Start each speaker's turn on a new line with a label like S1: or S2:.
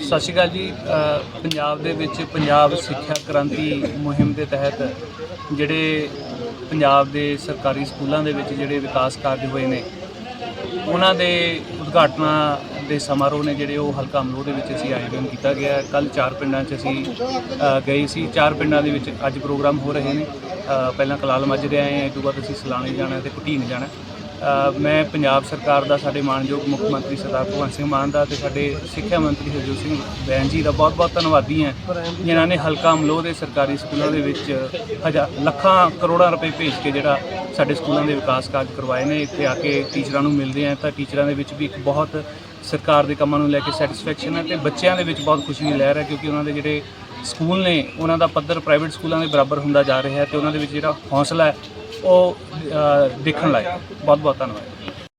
S1: ਸਤਿ ਸ਼੍ਰੀ ਅਕਾਲ ਜੀ। ਪੰਜਾਬ ਦੇ ਵਿੱਚ ਪੰਜਾਬ ਸਿੱਖਿਆ ਕ੍ਰਾਂਤੀ ਮੁਹਿੰਮ ਦੇ ਤਹਿਤ ਜਿਹੜੇ ਪੰਜਾਬ ਦੇ ਸਰਕਾਰੀ ਸਕੂਲਾਂ ਦੇ ਵਿੱਚ ਜਿਹੜੇ ਵਿਕਾਸ ਕਾਰਜ ਹੋਏ ਨੇ, ਉਹਨਾਂ ਦੇ ਉਦਘਾਟਨਾਂ ਦੇ ਸਮਾਰੋਹ ਨੇ ਜਿਹੜੇ ਉਹ ਹਲਕਾ ਅਮਲੋਹ ਦੇ ਵਿੱਚ ਅਸੀਂ ਆਯੋਜਨ ਕੀਤਾ ਗਿਆ। ਕੱਲ ਚਾਰ ਪਿੰਡਾਂ 'ਚ ਅਸੀਂ ਗਏ ਸੀ। ਚਾਰ ਪਿੰਡਾਂ ਦੇ ਵਿੱਚ ਅੱਜ ਪ੍ਰੋਗਰਾਮ ਹੋ ਰਹੇ ਨੇ। ਪਹਿਲਾਂ ਕਲਾਲ ਮਾਜਰੇ ਆਏ ਹਾਂ ਇਸ ਤੋਂ ਬਾਅਦ ਅਸੀਂ ਸਲਾਣੇ ਜਾਣਾ ਤੇ ਘੁਟੀਨ ਜਾਣਾ। ਮੈਂ ਪੰਜਾਬ ਸਰਕਾਰ ਦਾ, ਸਾਡੇ ਮਾਨਯੋਗ ਮੁੱਖ ਮੰਤਰੀ ਸਰਦਾਰ ਭਗਵੰਤ ਸਿੰਘ ਮਾਨ ਦਾ ਤੇ ਸਾਡੇ ਸਿੱਖਿਆ ਮੰਤਰੀ ਹਰਜੋਤ ਸਿੰਘ ਬੈਨ ਜੀ ਦਾ ਬਹੁਤ-ਬਹੁਤ ਧੰਨਵਾਦੀ ਹਾਂ ਜਿਨ੍ਹਾਂ ਨੇ ਹਲਕਾ ਅਮਲੋਹ ਦੇ ਸਰਕਾਰੀ ਸਕੂਲਾਂ ਦੇ ਵਿੱਚ ਹਜ਼ਾਰ ਲੱਖਾਂ ਕਰੋੜਾਂ ਰੁਪਏ ਭੇਜ ਕੇ ਜਿਹੜਾ ਸਾਡੇ ਸਕੂਲਾਂ ਦੇ ਵਿਕਾਸ ਕਾਰਜ ਕਰਵਾਏ ਨੇ। ਇੱਥੇ ਆ ਕੇ ਟੀਚਰਾਂ ਨੂੰ ਮਿਲਦੇ ਆ ਤਾਂ ਟੀਚਰਾਂ ਦੇ ਵਿੱਚ ਵੀ ਇੱਕ ਬਹੁਤ ਸਰਕਾਰ ਦੇ ਕੰਮਾਂ ਨੂੰ ਲੈ ਕੇ ਸੈਟੀਸਫੈਕਸ਼ਨ ਹੈ ਤੇ ਬੱਚਿਆਂ ਦੇ ਵਿੱਚ ਬਹੁਤ ਖੁਸ਼ੀ ਦੀ ਲਹਿਰ ਹੈ ਕਿਉਂਕਿ ਉਹਨਾਂ ਦੇ ਜਿਹੜੇ ਸਕੂਲ ਨੇ ਉਹਨਾਂ ਦਾ ਪੱਧਰ ਪ੍ਰਾਈਵੇਟ ਸਕੂਲਾਂ ਦੇ ਬਰਾਬਰ ਹੁੰਦਾ ਜਾ ਰਿਹਾ ਹੈ ਤੇ ਉਹਨਾਂ ਦੇ ਵਿੱਚ ਜਿਹੜਾ ਹੌਸਲਾ ਹੈ, ਉਹ ਦੇਖਣ ਲਾਇਕ ਬਹੁਤ ਬਹੁਤ ਧੰਨਵਾਦ।